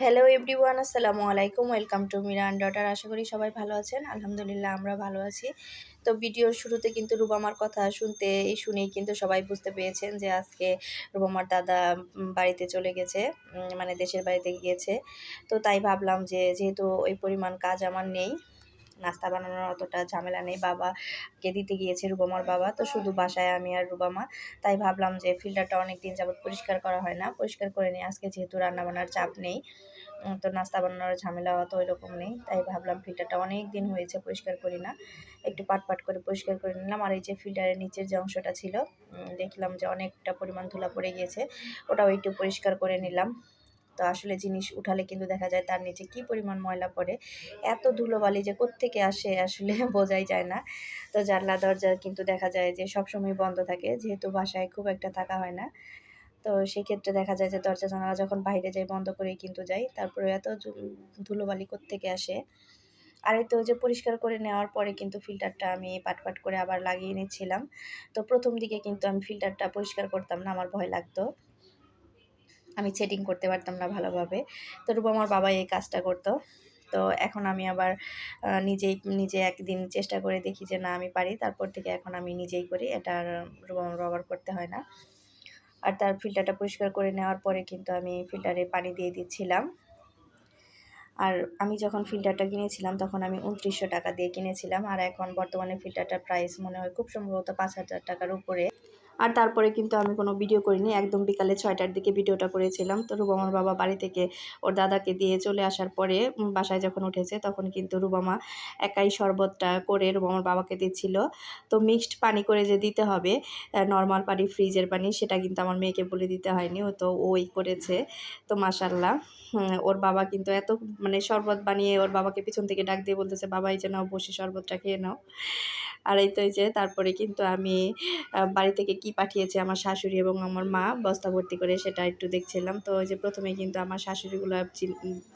Hello everyone আসসালামু আলাইকুম welcome to Miran daughter আশা করি সবাই ভালো আছেন। আলহামদুলিল্লাহ, আমরা ভালো আছি। তো ভিডিওর শুরুতে কিন্তু রুবামার কথা শুনতে শুনেই কিন্তু সবাই বুঝতে পেরেছেন যে আজকে রুবামার দাদা বাড়িতে চলে গেছে মানে দেশের বাড়িতে গিয়েছে। তো তাই ভাবলাম যে যেহেতু ওই পরিমাণ কাজ আমার নেই নাস্তা বানানোর অতটা ঝামেলা নেই। বাবাকে দিতে গিয়েছে রুবামার বাবা, তো শুধু বাসায় আমি আর রুবামা। তাই ভাবলাম যে ফিল্টারটা অনেক দিন যাবত পরিষ্কার করা হয় না। পরিষ্কার করে নিয়ে আজকে যেহেতু রান্নাবান্নার চাপ নেই তো নাস্তা বানানোর ঝামেলা অত ওই রকম নেই। তাই ভাবলাম ফিল্টারটা অনেক দিন হয়েছে, পরিষ্কার করি না। একটু পাট পাট করে পরিষ্কার করে নিলাম। আর এই যে ফিল্টারের নিচের যে অংশটা ছিল দেখলাম যে অনেকটা পরিমাণ ধুলা পড়ে গিয়েছে, ওটাও একটু পরিষ্কার করে নিলাম। তো আসলে জিনিস উঠালে কিন্তু দেখা যায় তার নিচে কি পরিমাণ ময়লা পড়ে, এত ধুলোবালি যে কোত্থেকে আসে আসলে বোঝাই যায় না। তো জানলা, দরজা কিন্তু দেখা যায় যে সবসময় বন্ধ থাকে, যেহেতু বাসায় খুব একটা থাকা হয় না। তো সেক্ষেত্রে দেখা যায় যে দরজা, জানালা যখন বাইরে যাই বন্ধ করেই কিন্তু যাই তারপরে এত ধুলোবালি কোত্থেকে আসে। আর তো যে পরিষ্কার করে নেওয়ার পরে কিন্তু ফিল্টারটা আমি পাট পাট করে আবার লাগিয়ে নিচ্ছিলাম। তো প্রথম দিকে কিন্তু আমি ফিল্টারটা পরিষ্কার করতাম না, আমার ভয় লাগতো। আমি সেটিং করতে পারতাম না ভালোভাবে। তো রূপ আমার বাবা এই কাজটা করতো। তো এখন আমি আবার নিজেই, নিজে একদিন চেষ্টা করে দেখি যে না, আমি পারি। তারপর থেকে এখন আমি নিজেই করি। এটা আর আমার বাবার করতে হয় না। আর তার ফিল্টারটা পরিষ্কার করে নেওয়ার পরে কিন্তু আমি ফিল্টারে পানি দিয়ে দিচ্ছিলাম। আর আমি যখন ফিল্টারটা কিনেছিলাম, তখন আমি উনত্রিশশো টাকা দিয়ে কিনেছিলাম। আর এখন বর্তমানে ফিল্টারটার প্রাইস মনে হয় খুব সম্ভবত পাঁচ হাজার টাকার উপরে। আর তারপরে কিন্তু আমি কোনো ভিডিও করিনি। একদম বিকালে ছয়টার দিকে ভিডিওটা করেছিলাম। তো রুবামার বাবা বাড়ি থেকে ওর দাদাকে দিয়ে চলে আসার পরে বাসায় যখন উঠেছে তখন কিন্তু রুবামা একাই শরবতটা করে রুবামার বাবাকে দিচ্ছিল। তো মিক্সড পানি করে যে দিতে হবে নর্মাল পানি ফ্রিজের পানি, সেটা কিন্তু আমার মেয়েকে বলে দিতে হয়নি। ও তো ওই করেছে। তো মাসাল্লাহ ওর বাবা কিন্তু এত মানে শরবত বানিয়ে ওর বাবাকে পিছন থেকে ডাক দিয়ে বলতেছে, বাবা, এই যে বসে শরবতটা খেয়ে নাও। আর এই তো যে তারপরে কিন্তু আমি বাড়ি থেকে কি পাঠিয়েছে আমার শাশুড়ি এবং আমার মা, বস্তা ভর্তি করে সেটা একটু দেখছিলাম। তো যে প্রথমে কিন্তু আমার শাশুড়িগুলো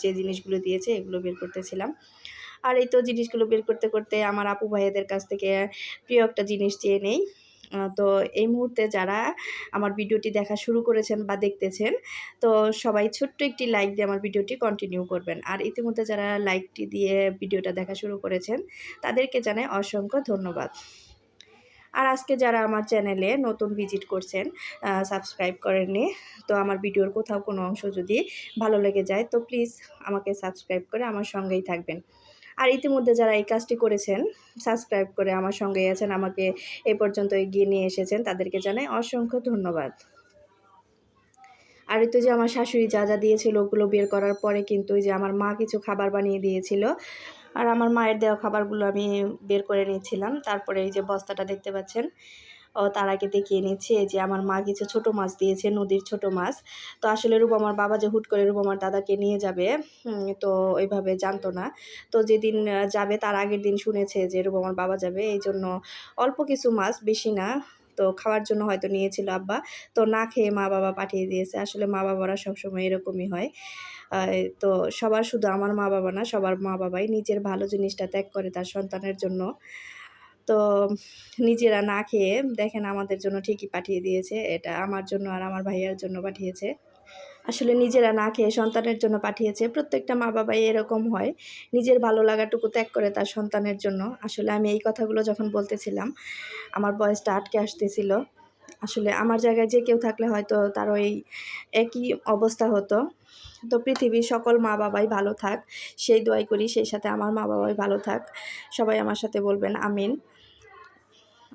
যে- জিনিসগুলো দিয়েছে এগুলো বের করতেছিলাম। আর এই তো জিনিসগুলো বের করতে করতে আমার আপু ভাইয়াদের কাছ থেকে প্রিয় একটা জিনিস চেয়ে নেই। তো এই মুহূর্তে যারা আমার ভিডিওটি দেখা শুরু করেছেন বা দেখতেছেন, তো সবাই ছোট্ট একটি লাইক দিয়ে আমার ভিডিওটি কন্টিনিউ করবেন। আর ইতিমধ্যে যারা লাইকটি দিয়ে ভিডিওটা দেখা শুরু করেছেন, তাদেরকে জানাই অসংখ্য ধন্যবাদ। আর আজকে যারা আমার চ্যানেলে নতুন ভিজিট করছেন সাবস্ক্রাইব করেননি, তো আমার ভিডিওর কোথাও কোনো অংশ যদি ভালো লেগে যায়, তো প্লিজ আমাকে সাবস্ক্রাইব করে আমার সঙ্গেই থাকবেন। আর ইতিমধ্যে যারা এই কাজটি করেছেন সাবস্ক্রাইব করে আমার সঙ্গে আছেন, আমাকে এ পর্যন্ত এগিয়ে নিয়ে এসেছেন, তাদেরকে জানাই অসংখ্য ধন্যবাদ। আর এই তো যে আমার শাশুড়ি যা যা দিয়েছিল ওগুলো বের করার পরে কিন্তু ওই যে আমার মা কিছু খাবার বানিয়ে দিয়েছিল, আর আমার মায়ের দেওয়া খাবারগুলো আমি বের করে নিচ্ছিলাম, তারপরে এই যে বস্তাটা দেখতে পাচ্ছেন তার আগে দেখিয়ে নিচ্ছি এই যে আমার মা কিছু ছোট মাছ দিয়েছে, নদীর ছোট মাছ। তো আসলে রূপ আমার বাবা যে হুট করে রূপ আমার দাদাকে নিয়ে যাবে তো ওইভাবে জানতো না। তো যেদিন যাবে তার আগের দিন শুনেছে যে রূপ আমার বাবা যাবে, এই জন্য অল্প কিছু মাছ, বেশি না। তো খাওয়ার জন্য হয়তো নিয়েছিল আব্বা। তো না খেয়ে মা বাবা পাঠিয়ে দিয়েছে। আসলে মা বাবারা সবসময় এরকমই হয়। তো সবার শুধু আমার মা বাবা না, সবার মা বাবাই নিজের ভালো জিনিসটা ত্যাগ করে তার সন্তানের জন্য। তো নিজেরা না খেয়ে দেখেন আমাদের জন্য ঠিকই পাঠিয়ে দিয়েছে। এটা আমার জন্য আর আমার ভাইয়ার জন্য পাঠিয়েছে। আসলে নিজেরা না খেয়ে সন্তানের জন্য পাঠিয়েছে। প্রত্যেকটা মা বাবাই এরকম হয়। নিজের ভালো লাগাটুকু ত্যাগ করে তার সন্তানের জন্য। আসলে আমি এই কথাগুলো যখন বলতেছিলাম, আমার বয়সটা আটকে আসতেছিল। আসলে আমার জায়গায় যে কেউ থাকলে হয়তো তারও এই একই অবস্থা হতো। তো পৃথিবীর সকল মা বাবাই ভালো থাক। সেই দোয়াই করি, সেই সাথে আমার মা বাবাই ভালো থাক। সবাই আমার সাথে বলবেন আমিন।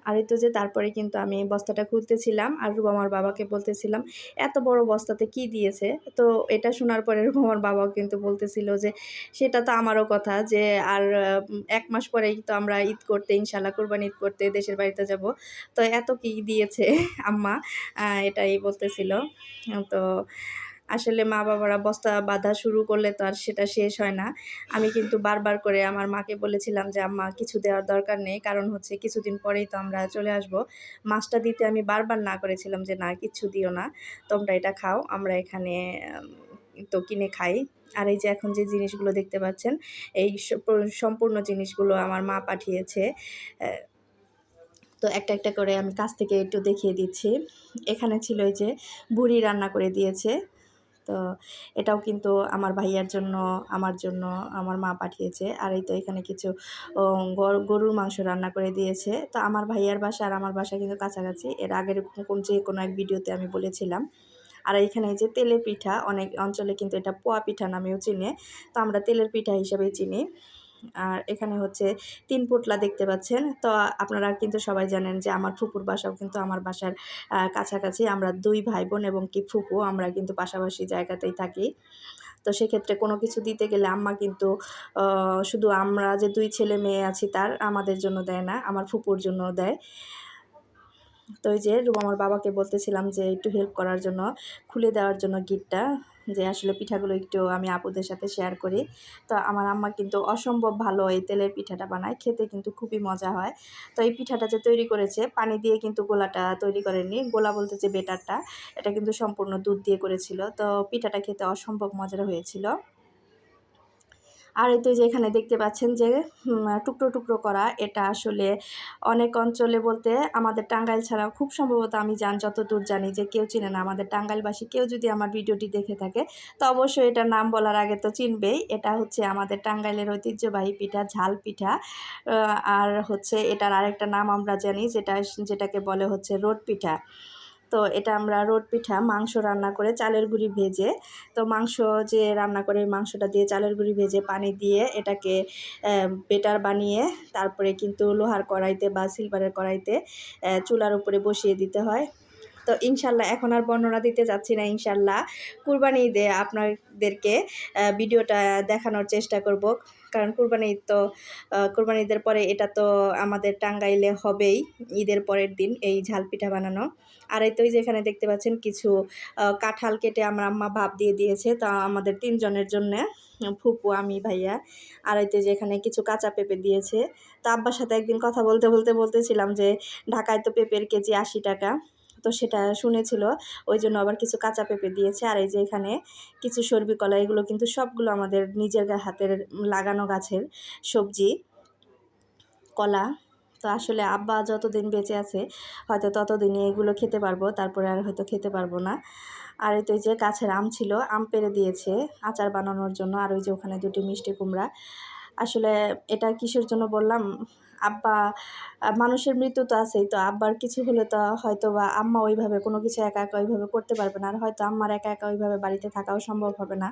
আর এই তো যে তারপরে কিন্তু আমি বস্তাটা খুলতেছিলাম আর রুবামার বাবাকে বলতেছিলাম, এত বড় বস্তাতে কি দিয়েছে? তো এটা শোনার পরে রুবামার বাবাও কিন্তু বলতেছিল যে, সেটা তো আমারও কথা যে, আর এক মাস পরেই তো আমরা ঈদ করতে ইনশাল্লাহ কোরবানি ঈদ করতে দেশের বাড়িতে যাব। তো এত কি দিয়েছে আম্মা? এটাই বলতেছিল। তো আসলে মা বাবারা বস্তা বাঁধা শুরু করলে তো আর সেটা শেষ হয় না। আমি কিন্তু বারবার করে আমার মাকে বলেছিলাম যে, আম্মা, কিছু দেওয়ার দরকার নেই। কারণ হচ্ছে কিছুদিন পরেই তো আমরা চলে আসব। মাছটা দিতে আমি বারবার না করেছিলাম যে, না কিচ্ছু দিও না। তোমরা এটা খাও। আমরা এখানে তো কিনে খাই। আর এই যে এখন যে জিনিসগুলো দেখতে পাচ্ছেন, এই সম্পূর্ণ জিনিসগুলো আমার মা পাঠিয়েছে। তো একটা একটা করে আমি কাছ থেকে একটু দেখিয়ে দিচ্ছি। এখানে ছিল এই যে, বুড়ি রান্না করে দিয়েছে। তো এটাও কিন্তু আমার ভাইয়ার জন্য, আমার জন্য আমার মা পাঠিয়েছে। আর এই তো এখানে কিছু গরুর মাংস রান্না করে দিয়েছে। তো আমার ভাইয়ার বাসা আর আমার বাসা কিন্তু কাছাকাছি। এর আগের কোন যে কোনো এক ভিডিওতে আমি বলেছিলাম। আর এইখানে এই যে তেলের পিঠা, অনেক অঞ্চলে কিন্তু এটা পোয়া পিঠা নামেও চিনে। তো আমরা তেলের পিঠা হিসাবেই চিনি। আর এখানে হচ্ছে তিন পোটলা দেখতে পাচ্ছেন। তো আপনারা কিন্তু সবাই জানেন যে আমার ফুপুর বাসাও কিন্তু আমার বাসার কাছাকাছি। আমরা দুই ভাই বোন এবং কি ফুপু, আমরা কিন্তু পাশাপাশি জায়গাতেই থাকি। তো সেক্ষেত্রে কোনো কিছু দিতে গেলে আম্মা কিন্তু শুধু আমরা যে দুই ছেলে মেয়ে আছি তার আমাদের জন্য দেয় না, আমার ফুপুর জন্য দেয়। তো এই যে আমার বাবাকে বলতেছিলাম যে একটু হেল্প করার জন্য, খুলে দেওয়ার জন্য গিটটা। যে আসলে পিঠাগুলো একটু আমি আপুদের সাথে শেয়ার করি। তো আমার আম্মা কিন্তু অসম্ভব ভালো এই তেলের পিঠাটা বানায়, খেতে কিন্তু খুবই মজা হয়। তো এই পিঠাটা যে তৈরি করেছে, পানি দিয়ে কিন্তু গোলাটা তৈরি করেনি গোলা বলতে যে বেটারটা এটা কিন্তু সম্পূর্ণ দুধ দিয়ে করেছিল। তো পিঠাটা খেতে অসম্ভব মজার হয়েছিল। আর এই তো যে এখানে দেখতে পাচ্ছেন যে টুকরো টুকরো করা, এটা আসলে অনেক অঞ্চলে বলতে আমাদের টাঙ্গাইল ছাড়া খুব সম্ভবত আমি জান যতদূর জানি যে কেউ চিনে না আমাদের টাঙ্গাইলবাসী। কেউ যদি আমার ভিডিওটি দেখে থাকে, তো অবশ্যই এটার নাম বলার আগে তো চিনবেই। এটা হচ্ছে আমাদের টাঙ্গাইলের ঐতিহ্যবাহী পিঠা, ঝাল পিঠা। আর হচ্ছে এটার আরেকটা নাম আমরা জানি, যেটা, যেটাকে বলে হচ্ছে রোড পিঠা। তো এটা আমরা রোড পিঠা, মাংস রান্না করে চালের গুঁড়ি ভেজে, তো মাংস যে রান্না করে মাংসটা দিয়ে চালের গুঁড়ি ভেজে পানি দিয়ে এটাকে বেটার বানিয়ে তারপরে কিন্তু লোহার কড়াইতে বা সিলভারের কড়াইতে চুলার উপরে বসিয়ে দিতে হয়। তো ইনশাল্লাহ এখন আর বর্ণনা দিতে যাচ্ছি না, ইনশাল্লাহ। কুরবানি ঈদে আপনাদেরকে ভিডিওটা দেখানোর চেষ্টা করব। কারণ কুরবানি ঈদ তো কুরবানি ঈদের পরে এটা তো আমাদের টাঙ্গাইলে হবেই, ঈদের পরের দিন এই ঝাল পিঠা বানানো। আর এই তো এই যে এখানে দেখতে পাচ্ছেন কিছু কাঁঠাল কেটে আমার আম্মা ভাপ দিয়ে দিয়েছে, তা আমাদের তিনজনের জন্যে, ফুপু, আমি, ভাইয়া। আর এই তো যে এখানে কিছু কাঁচা পেঁপে দিয়েছে। তো আব্বার সাথে একদিন কথা বলতে বলতে বলতেছিলাম যে, ঢাকায় তো পেঁপের কেজি আশি টাকা। তো সেটা শুনেছিল। ওই জন্য আবার কিছু কাঁচা পেঁপে দিয়েছে। আর এই যে এখানে কিছু সর্বি কলা, এগুলো কিন্তু সবগুলো আমাদের নিজের হাতের লাগানো গাছের সবজি, কলা। তো আসলে আব্বা যতদিন বেঁচে আছে, হয়তো ততদিনই এগুলো খেতে পারব, তারপরে আর হয়তো খেতে পারব না। আর এই তো যে গাছের আম ছিল, আম পেরে দিয়েছে আচার বানানোর জন্য। আর ওই যে ওখানে দুটি মিষ্টি কুমড়া। আসলে এটা কিসের জন্য বললাম? আব্বা মানুষের মৃত্যু তো আছেই, তো আব্বার কিছু হলে তো হয়তো বা আম্মা ওইভাবে কোনো কিছু একা একা ওইভাবে করতে পারবে না, আর হয়তো আম্মার একা একা ওইভাবে বাড়িতে থাকাও সম্ভব হবে না।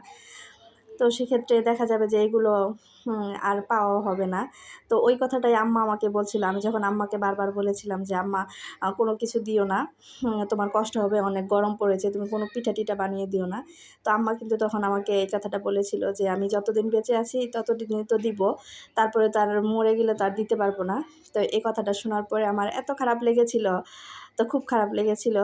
তো সেক্ষেত্রে দেখা যাবে যে এগুলো আর পাওয়াও হবে না। তো ওই কথাটাই আম্মা আমাকে বলছিল। আমি যখন আম্মাকে বারবার বলেছিলাম যে, আম্মা কোনো কিছু দিও না। তোমার কষ্ট হবে, অনেক গরম পড়েছে, তুমি কোনো পিঠা টিঠা বানিয়ে দিও না। তো আম্মা কিন্তু তখন আমাকে এই কথাটা বলেছিল যে, আমি যতদিন বেঁচে আছি ততদিন তো দিব। তারপরে তার মরে গেলে তার দিতে পারব না। তো এই কথাটা শোনার পরে আমার এত খারাপ লেগেছিল, তো খুব খারাপ লেগেছিল।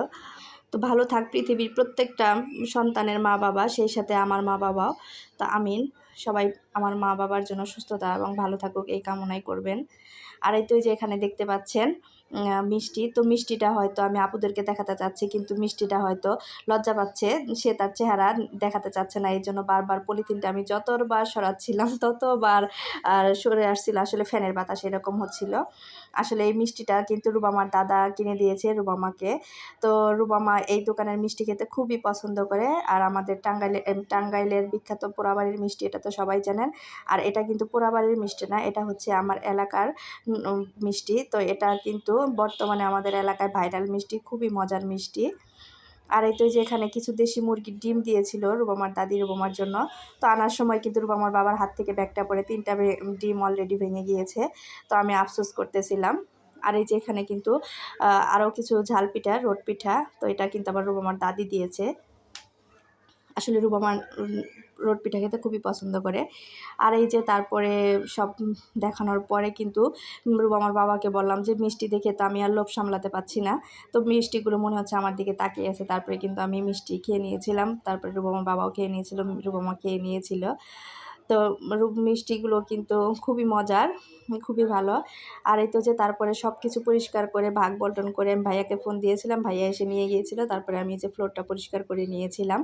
তো ভালো থাক পৃথিবীর প্রত্যেকটা সন্তানের মা বাবা সেই সাথে আমার মা বাবাও তো আমিন, সবাই আমার মা বাবার জন্য সুস্থতা এবং ভালো থাকুক, এই কামনাই করবেন। আর এই তো যে এখানে দেখতে পাচ্ছেন মিষ্টি। তো মিষ্টিটা হয়তো আমি আপুদেরকে দেখাতে চাচ্ছি, কিন্তু মিষ্টিটা হয়তো লজ্জা পাচ্ছে, সে তার চেহারা দেখাতে চাচ্ছে না। এই জন্য বারবার পলিথিনটা আমি যতবার সরাচ্ছিলাম, ততবার আর সরে আসছিল, আসলে ফ্যানের বাতাস এরকম হচ্ছিল। আসলে এই মিষ্টিটা কিন্তু রুবামার দাদা কিনে দিয়েছে রুবামাকে। তো রুবামা এই দোকানের মিষ্টি খেতে খুবই পছন্দ করে। আর আমাদের টাঙ্গাইলে টাঙ্গাইলের বিখ্যাত পোড়াবাড়ির মিষ্টি এটা তো সবাই জানেন। আর এটা কিন্তু পোড়াবাড়ির মিষ্টি না, এটা হচ্ছে আমার এলাকার মিষ্টি। তো এটা কিন্তু বর্তমানে আমাদের এলাকায় ভাইরাল মিষ্টি, খুবই মজার মিষ্টি। আর এই তো যে এখানে কিছু দেশি মুরগির ডিম দিয়েছিল রুবামার দাদি রুবামার জন্য। তো আনার সময় কিন্তু রুবামার বাবার হাত থেকে ব্যাগটা পরে তিনটা ডিম অলরেডি ভেঙে গিয়েছে। তো আমি আফসোস করতেছিলাম। আর এই যে এখানে কিন্তু আরও কিছু ঝাল পিঠা রোড পিঠা, তো এটা কিন্তু আমার রুবামার দাদি দিয়েছে। আসলে রুবামার রোড পিঠা খেতে খুবই পছন্দ করে। আর এই যে তারপরে সব দেখানোর পরে কিন্তু রুবামার বাবাকে বললাম যে, মিষ্টি দেখে তো আমি আর লোভ সামলাতে পারছি না। তো মিষ্টিগুলো মনে হচ্ছে আমার দিকে তাকিয়ে আছে। তারপরে কিন্তু আমি মিষ্টি খেয়ে নিয়েছিলাম। তারপরে রুবামার বাবাও খেয়ে নিয়েছিল রুবামা খেয়ে নিয়েছিল। তো মিষ্টিগুলো কিন্তু খুবই মজার, খুবই ভালো। আর এই তো যে তারপরে সব কিছু পরিষ্কার করে, ভাগ বন্টন করে আমি ভাইয়াকে ফোন দিয়েছিলাম। ভাইয়া এসে নিয়ে গিয়েছিল। তারপরে আমি যে ফ্লোরটা পরিষ্কার করে নিয়েছিলাম।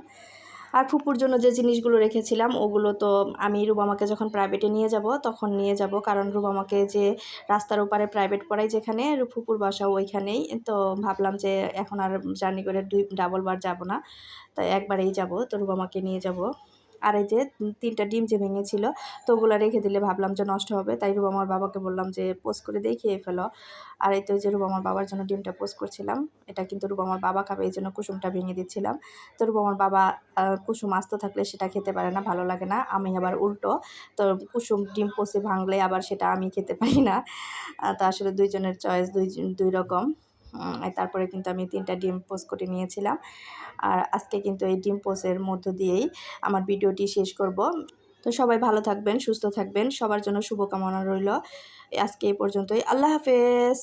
আর ফুপুর জন্য যে জিনিসগুলো রেখেছিলাম, ওগুলো তো আমি রুবামাকে যখন প্রাইভেটে নিয়ে যাব, তখন নিয়ে যাব। কারণ রুবামাকে যে রাস্তার ওপারে প্রাইভেট পড়াই যেখানে, ফুপুর বাসা ওইখানেই। তো ভাবলাম যে এখন আর জার্নি করে দুই ডাবল বার যাব না। তাই একবারেই যাব। তো রুবামাকে নিয়ে যাব। আর এই যে তিনটা ডিম যে ভেঙেছিল, তো ওগুলো রেখে দিলে ভাবলাম যে নষ্ট হবে। তাই রুবা আমার বাবাকে বললাম যে, পোস্ট করে দিয়ে খেয়ে ফেলো। আর এই তো যে রুবা আমার বাবার জন্য ডিমটা পোস্ট করছিলাম। এটা কিন্তু রুবা আমার বাবা খাবে, এই জন্য কুসুমটা ভেঙে দিচ্ছিলাম। তো রুবা আমার বাবা কুসুম আস্ত থাকলে সেটা খেতে পারে না, ভালো লাগে না। আমি আবার উল্টো, তো কুসুম ডিম পোষে ভাঙলে আবার সেটা আমি খেতে পারি না। তো আসলে দুইজনের চয়েস দুই দুই রকম। তারপরে কিন্তু আমি তিনটা ডিম পোস্ট করে নিয়েছিলাম। আর আজকে কিন্তু এই ডিম পোস্টের মধ্য দিয়েই আমার ভিডিওটি শেষ করব। তো সবাই ভালো থাকবেন, সুস্থ থাকবেন, সবার জন্য শুভকামনা রইল। আজকে এই পর্যন্তই। আল্লাহ হাফেজ।